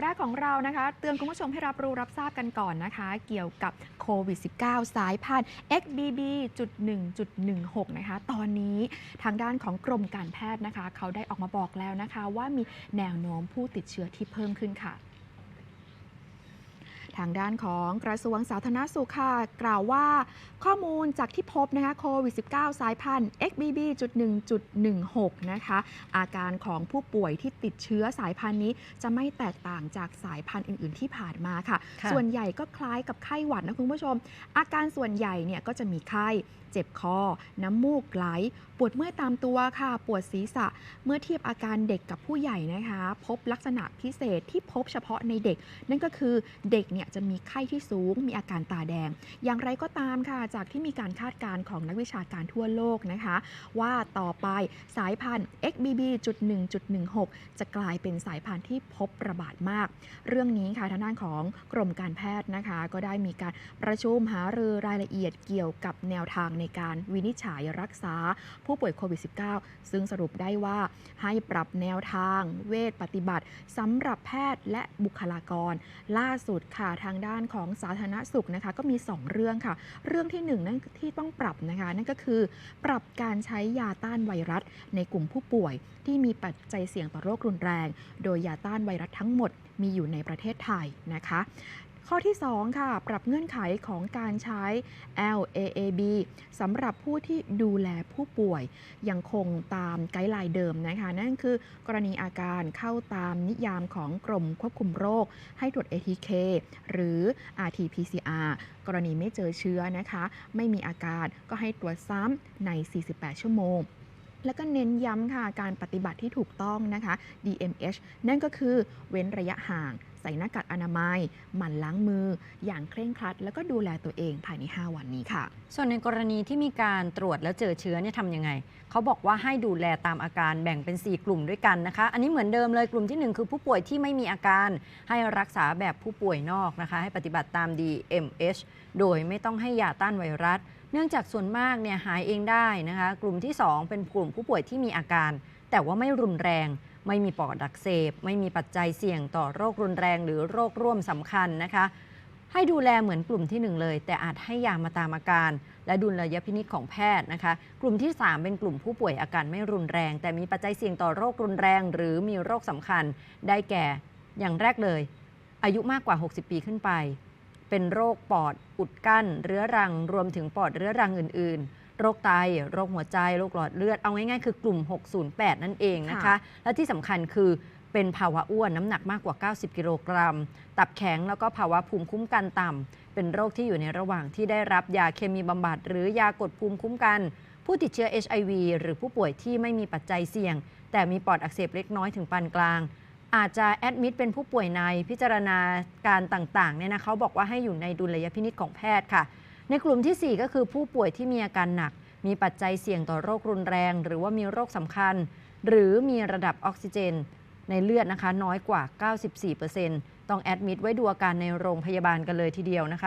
แรกของเรานะคะ เตือนคุณผู้ชมให้รับรู้รับทราบกันก่อนนะคะ เกี่ยวกับโควิด -19 สายพันธุ์ XBB.1.16 นะคะ ตอนนี้ทางด้านของกรมการแพทย์นะคะ เขาได้ออกมาบอกแล้วนะคะ ว่ามีแนวโน้มผู้ติดเชื้อที่เพิ่มขึ้นค่ะ ทางด้านของกระทรวงสาธารณสุขค่ะกล่าวว่า ข้อมูลจากที่พบนะคะโควิด -19 สายพันธุ์ XBB.1.16 นะคะ อาการของผู้ป่วยที่ติดเชื้อสายพันธุ์นี้จะไม่แตกต่างจากสายพันธุ์อื่น ๆ ที่ผ่านมาค่ะค่ะ ส่วนใหญ่ก็คล้ายกับไข้หวัดนะคุณผู้ชม อาการส่วนใหญ่เนี่ยก็จะมีไข้เจ็บคอ น้ำมูกไหล ปวดเมื่อยตามตัวค่ะ ปวดศีรษะ เมื่อเทียบอาการเด็กกับผู้ใหญ่นะคะ พบลักษณะพิเศษที่พบเฉพาะในเด็ก นั่นก็คือเด็กเนี่ยจะมีไข้ที่สูง มีอาการตาแดง อย่างไรก็ตามค่ะ จากที่มีการคาดการณ์ของนักวิชาการทั่วโลกนะคะ ว่าต่อไปสายพันธุ์ XBB.1.16 จะกลายเป็นสายพันธุ์ที่พบระบาดมาก เรื่องนี้ค่ะทางด้านของกรมการแพทย์นะคะ ก็ได้มีการประชุมหารือรายละเอียดเกี่ยวกับแนวทางในการวินิจฉัยรักษาผู้ป่วยโควิด -19 ซึ่งสรุปได้ว่าให้ปรับแนวทางเวชปฏิบัติสำหรับแพทย์และบุคลากร ล่าสุดค่ะทางด้านของสาธารณสุขนะคะก็มี 2 เรื่องค่ะ เรื่องที่1นั่นที่ต้องปรับนะคะ นั่นก็คือ ปรับการใช้ยาต้านไวรัส ในกลุ่มผู้ป่วย ที่มีปัจจัยเสี่ยงต่อโรครุนแรง โดยยาต้านไวรัสทั้งหมดมีอยู่ในประเทศไทยนะคะ ข้อที่ 2 ค่ะ ปรับเงื่อนไขของการใช้ LAAB สำหรับผู้ที่ดูแลผู้ป่วย ยังคงตามไกด์ไลน์เดิมนะคะ นั่นคือกรณีอาการเข้าตามนิยามของกรมควบคุมโรค ให้ตรวจ ATK หรือ RT-PCR กรณีไม่เจอเชื้อนะคะ ไม่มีอาการก็ให้ตรวจซ้ำใน 48 ชั่วโมงแล้วก็เน้นย้ำค่ะการปฏิบัติที่ถูกต้องนะคะ DMH นั่นก็คือเว้นระยะห่าง ส่หน้ากากอนามัย หมั่นล้างมือ อย่างเคร่งครัด แล้วก็ดูแลตัวเองภายใน 5 วันนี้ค่ะ ส่วนในกรณีที่มีการตรวจแล้วเจอเชื้อเนี่ยทำยังไง เขาบอกว่าให้ดูแลตามอาการแบ่งเป็น 4 กลุ่มด้วยกันนะคะ อันนี้เหมือนเดิมเลยกลุ่มที่ 1 คือผู้ป่วยที่ไม่มีอาการ ให้รักษาแบบผู้ป่วยนอกนะคะ ให้ปฏิบัติตาม DMH โดยไม่ต้องให้ยาต้านไวรัส เนื่องจากส่วนมากเนี่ยหายเองได้นะคะ กลุ่มที่ 2 เป็นกลุ่มผู้ป่วยที่มีอาการ แต่ว่าไม่รุนแรง ไม่มีปอดอักเสบ ไม่มีปัจจัยเสี่ยงต่อโรครุนแรงหรือโรคร่วมสำคัญนะคะ ให้ดูแลเหมือนกลุ่มที่ 1 เลย แต่อาจให้ยามาตามอาการ และดุลยพินิจของแพทย์นะคะ กลุ่มที่ 3 เป็นกลุ่มผู้ป่วยอาการไม่รุนแรง แต่มีปัจจัยเสี่ยงต่อโรครุนแรง หรือมีโรคสำคัญ ได้แก่อย่างแรกเลย อายุมากกว่า 60 ปีขึ้นไป เป็นโรคปอดอุดกั้น เรื้อรัง รวมถึงปอดเรื้อรังอื่น ๆ โรคไต โรคหัวใจ โรคหลอดเลือด เอาง่ายๆคือกลุ่ม 608 นั่นเองนะคะค่ะและที่สำคัญคือเป็นภาวะอ้วนน้ำหนักมากกว่า 90 กิโลกรัม ตับแข็งแล้วก็ภาวะภูมิคุ้มกันต่ำ เป็นโรคที่อยู่ในระหว่างที่ได้รับยาเคมีบำบัด หรือยากดภูมิคุ้มกัน ผู้ติดเชื้อ HIV หรือผู้ป่วยที่ไม่มีปัจจัยเสี่ยง แต่มีปอดอักเสบเล็กน้อยถึงปานกลาง อาจจะแอดมิดเป็นผู้ป่วยในพิจารณาการต่างๆเนี่ยนะเขาบอกว่าให้อยู่ในดุลยพินิจของแพทย์ค่ะ ในกลุ่มทีสี่ 4 ก็คือผู้ป่วยที่มีอาการหนัก มีปัจจัยเสี่ยงต่อโรครุนแรง หรือว่ามีโรคสำคัญ หรือมีระดับออกซิเจน ในเลือดนะคะน้อยกว่า 94%ต้องแอดมิดไว้ดูอาการในโรงพยาบาลกันเลยทีเดียวนะคะ